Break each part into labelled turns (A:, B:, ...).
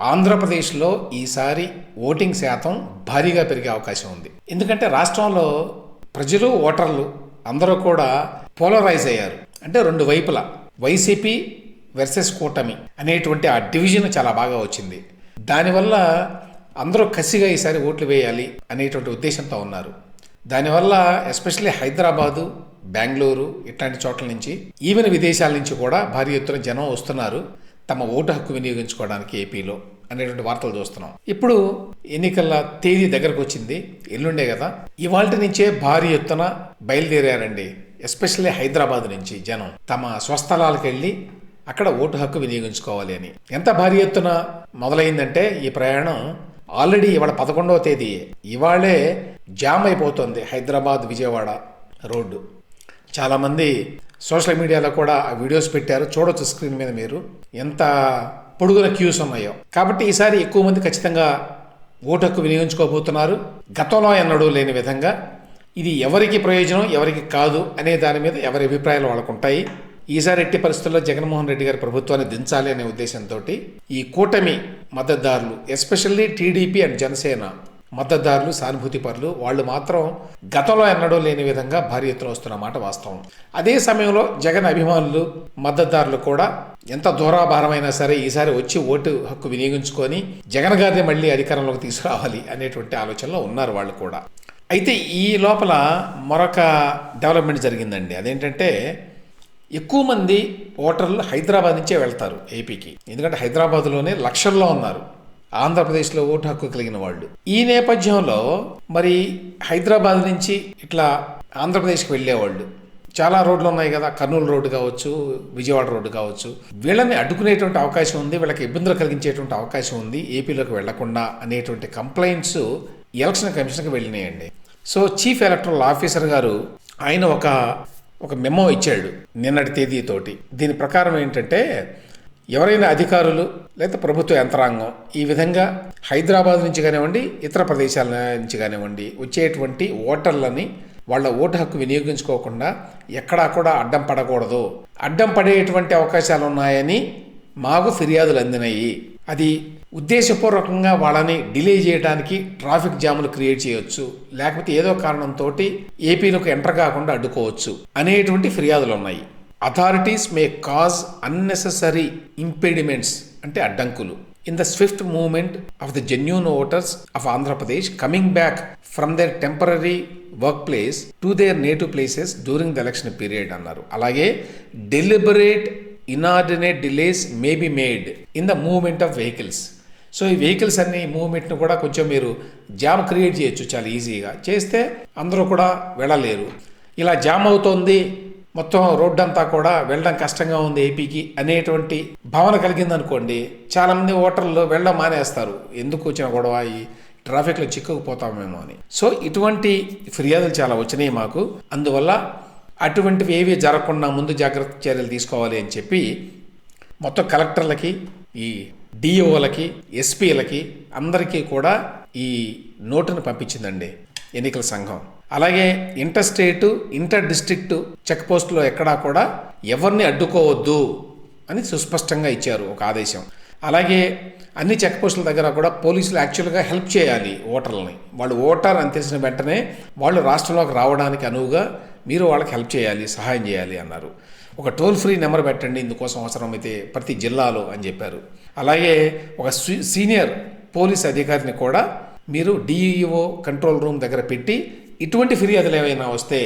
A: ఆంధ్రప్రదేశ్లో ఈసారి ఓటింగ్ శాతం భారీగా పెరిగే అవకాశం ఉంది. ఎందుకంటే రాష్ట్రంలో ప్రజలు ఓటర్లు అందరూ కూడా పోలరైజ్ అయ్యారు. అంటే రెండు వైపులా. వైసీపీ వర్సెస్ కూటమి అనేటువంటి ఆ డివిజన్ చాలా బాగా వచ్చింది. దానివల్ల అందరూ కసిగా ఈసారి ఓట్లు వేయాలి అనేటువంటి ఉద్దేశంతో ఉన్నారు. దానివల్ల ఎస్పెషల్లీ హైదరాబాదు బెంగళూరు ఇట్లాంటి చోట్ల నుంచి ఈవెన్ విదేశాల నుంచి కూడా భారీ ఎత్తున జనం వస్తున్నారు. తమ ఓటు హక్కు వినియోగించుకోవడానికి ఏపీలో అనేటువంటి వార్తలు చూస్తున్నాం. ఇప్పుడు ఎన్నికల తేదీ దగ్గరకు వచ్చింది. ఎల్లుండే కదా. ఇవాళ నుంచే భారీ ఎత్తున బయలుదేరారండి. ఎస్పెషల్లీ హైదరాబాద్ నుంచి జనం. తమ స్వస్థలాలకు వెళ్ళి అక్కడ ఓటు హక్కు వినియోగించుకోవాలి అని. ఎంత భారీ ఎత్తున మొదలైందంటే ఈ ప్రయాణం ఆల్రెడీ ఇవాళ పదకొండవ తేదీ. ఇవాళే జామ్ అయిపోతుంది హైదరాబాద్ విజయవాడ రోడ్డు. చాలామంది సోషల్ మీడియాలో కూడా ఆ వీడియోస్ పెట్టారు. చూడొచ్చు స్క్రీన్ మీద మీరు. ఎంత పొడుగున క్యూస్ ఉన్నాయో. కాబట్టి ఈసారి ఎక్కువ మంది ఖచ్చితంగా ఓటు హక్కు వినియోగించుకోబోతున్నారు. గతంలో ఎన్నడూ లేని విధంగా. ఇది ఎవరికి ప్రయోజనం ఎవరికి కాదు అనే దాని మీద ఎవరి అభిప్రాయాలు వాళ్ళకు ఉంటాయి. ఈసారి ఎట్టి పరిస్థితుల్లో జగన్మోహన్ రెడ్డి గారి ప్రభుత్వాన్ని దించాలి అనే ఉద్దేశంతో ఈ కూటమి మద్దతుదారులు ఎస్పెషల్లీ టీడీపీ అండ్ జనసేన మద్దతుదారులు సానుభూతి పరులు వాళ్ళు మాత్రం గతంలో ఎన్నడూ లేని విధంగా భారీ ఎత్తున వస్తున్న మాట వాస్తవం. అదే సమయంలో జగన్ అభిమానులు మద్దతుదారులు కూడా ఎంత దూరాభారమైనా సరే ఈసారి వచ్చి ఓటు హక్కు వినియోగించుకొని జగన్ గారిని మళ్ళీ అధికారంలోకి తీసుకురావాలి అనేటువంటి ఆలోచనలో ఉన్నారు వాళ్ళు కూడా. అయితే ఈ లోపల మరొక డెవలప్మెంట్ జరిగిందండి. అదేంటంటే ఎక్కువ మంది ఓటర్లు హైదరాబాద్ నుంచే వెళ్తారు ఏపీకి ఎందుకంటే హైదరాబాద్లోనే లక్షల్లో ఉన్నారు. ఆంధ్రప్రదేశ్లో ఓటు హక్కు కలిగిన వాళ్ళు. ఈ నేపథ్యంలో మరి హైదరాబాద్ నుంచి ఇట్లా ఆంధ్రప్రదేశ్కి వెళ్ళేవాళ్ళు. చాలా రోడ్లు ఉన్నాయి కదా కర్నూలు రోడ్డు కావచ్చు విజయవాడ రోడ్డు కావచ్చు. వీళ్ళని అడ్డుకునేటువంటి అవకాశం ఉంది వీళ్ళకి ఇబ్బందులు కలిగించేటువంటి అవకాశం ఉంది ఏపీలోకి వెళ్ళకుండా అనేటువంటి కంప్లైంట్స్ ఎలక్షన్ కమిషన్కి వెళ్ళినాయండి. సో చీఫ్ ఎలక్టరల్ ఆఫీసర్ గారు ఆయన ఒక ఒక మెమో ఇచ్చాడు నిన్నటి తేదీతోటి దీని ప్రకారం ఏంటంటే ఎవరైనా అధికారులు లేదా ప్రభుత్వ యంత్రాంగం ఈ విధంగా హైదరాబాద్ నుంచి కానివ్వండి ఇతర ప్రదేశాల నుంచి కానివ్వండి వచ్చేటువంటి ఓటర్లని వాళ్ళ ఓటు హక్కు వినియోగించుకోకుండా ఎక్కడా కూడా అడ్డం పడకూడదు. అడ్డం పడేటువంటి అవకాశాలు ఉన్నాయని మాకు ఫిర్యాదులు అందినాయి. అది ఉద్దేశపూర్వకంగా వాళ్ళని డిలే చేయడానికి ట్రాఫిక్ జాములు క్రియేట్ చేయొచ్చు. లేకపోతే ఏదో కారణంతో ఏపీలోకి ఎంటర్ కాకుండా అడ్డుకోవచ్చు అనేటువంటి ఫిర్యాదులు ఉన్నాయి authorities may cause unnecessary impediments అంటే అడ్డంకులు. In the swift movement of the genuine voters of Andhra Pradesh coming back from their temporary work place to their native places during the election period అన్నారు. అలాగే deliberate inordinate delays may be made in the movement of vehicles so ఈ vehicles అన్ని మూవ్మెంట్ను కూడా కొంచెం మీరు jam create చేయొచ్చు చాలా ఈజీగా చేస్తే అందరూ కూడా వెళ్ళలేరు. ఇలా జామ్ అవుతోంది మొత్తం రోడ్డు అంతా కూడా వెళ్ళడం కష్టంగా ఉంది ఏపీకి అనేటువంటి భావన కలిగిందనుకోండి చాలామంది ఓటర్లు వెళ్ళడం మానేస్తారు. ఎందుకు వచ్చిన గొడవ? ఈ ట్రాఫిక్లో చిక్కుకుపోతామేమో అని. సో ఇటువంటి ఫిర్యాదులు చాలా వచ్చినాయి మాకు. అందువల్ల అటువంటివి ఏవి జరగకుండా ముందు జాగ్రత్త చర్యలు తీసుకోవాలి అని చెప్పి మొత్తం కలెక్టర్లకి ఈ డిఓలకి ఎస్పీలకి అందరికీ కూడా ఈ నోటును పంపించిందండి ఎన్నికల సంఘం. అలాగే inter state inter district check పోస్టులో ఎక్కడా కూడా ఎవరిని అడ్డుకోవద్దు అని సుస్పష్టంగా ఇచ్చారు ఒక ఆదేశం. అలాగే అన్ని చెక్ పోస్టుల దగ్గర కూడా పోలీసులు యాక్చువల్గా హెల్ప్ చేయాలి ఓటర్లని. వాళ్ళు ఓటర్ అని తెలిసిన వెంటనే వాళ్ళు రాష్ట్రంలోకి రావడానికి అనువుగా మీరు వాళ్ళకి హెల్ప్ చేయాలి సహాయం చేయాలి అన్నారు. ఒక టోల్ ఫ్రీ నెంబర్ పెట్టండి ఇందుకోసం అవసరమైతే ప్రతి జిల్లాలో అని చెప్పారు. అలాగే ఒక సీనియర్ పోలీస్ అధికారిని కూడా మీరు డిఈఓ కంట్రోల్ రూమ్ దగ్గర పెట్టి ఇటువంటి ఫిర్యాదులు ఏమైనా వస్తే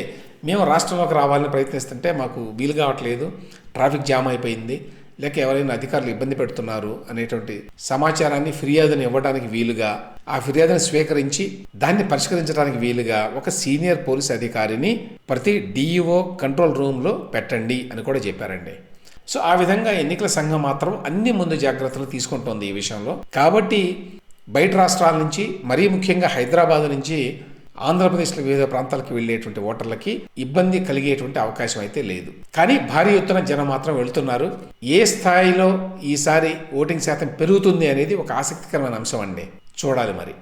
A: మేము రాష్ట్రంలోకి రావాలని ప్రయత్నిస్తుంటే మాకు వీలు కావట్లేదు ట్రాఫిక్ జామ్ అయిపోయింది లేక ఎవరైనా అధికారులు ఇబ్బంది పెడుతున్నారు అనేటువంటి సమాచారాన్ని ఫిర్యాదుని ఇవ్వడానికి వీలుగా ఆ ఫిర్యాదుని స్వీకరించి దాన్ని పరిష్కరించడానికి వీలుగా ఒక సీనియర్ పోలీస్ అధికారిని ప్రతి డిఈఓ కంట్రోల్ రూమ్లో పెట్టండి అని కూడా చెప్పారండి. సో ఆ విధంగా ఎన్నికల సంఘం మాత్రం అన్ని ముందు జాగ్రత్తలు తీసుకుంటోంది ఈ విషయంలో. కాబట్టి బయట రాష్ట్రాల నుంచి మరీ ముఖ్యంగా హైదరాబాద్ నుంచి ఆంధ్రప్రదేశ్లో వివిధ ప్రాంతాలకు వెళ్ళేటువంటి ఓటర్లకి ఇబ్బంది కలిగేటువంటి అవకాశం అయితే లేదు. కానీ భారీ ఎత్తున జనం మాత్రం వెళ్తున్నారు. ఏ స్థాయిలో ఈసారి ఓటింగ్ శాతం పెరుగుతుంది అనేది ఒక ఆసక్తికరమైన అంశం అండి. చూడాలి మరి.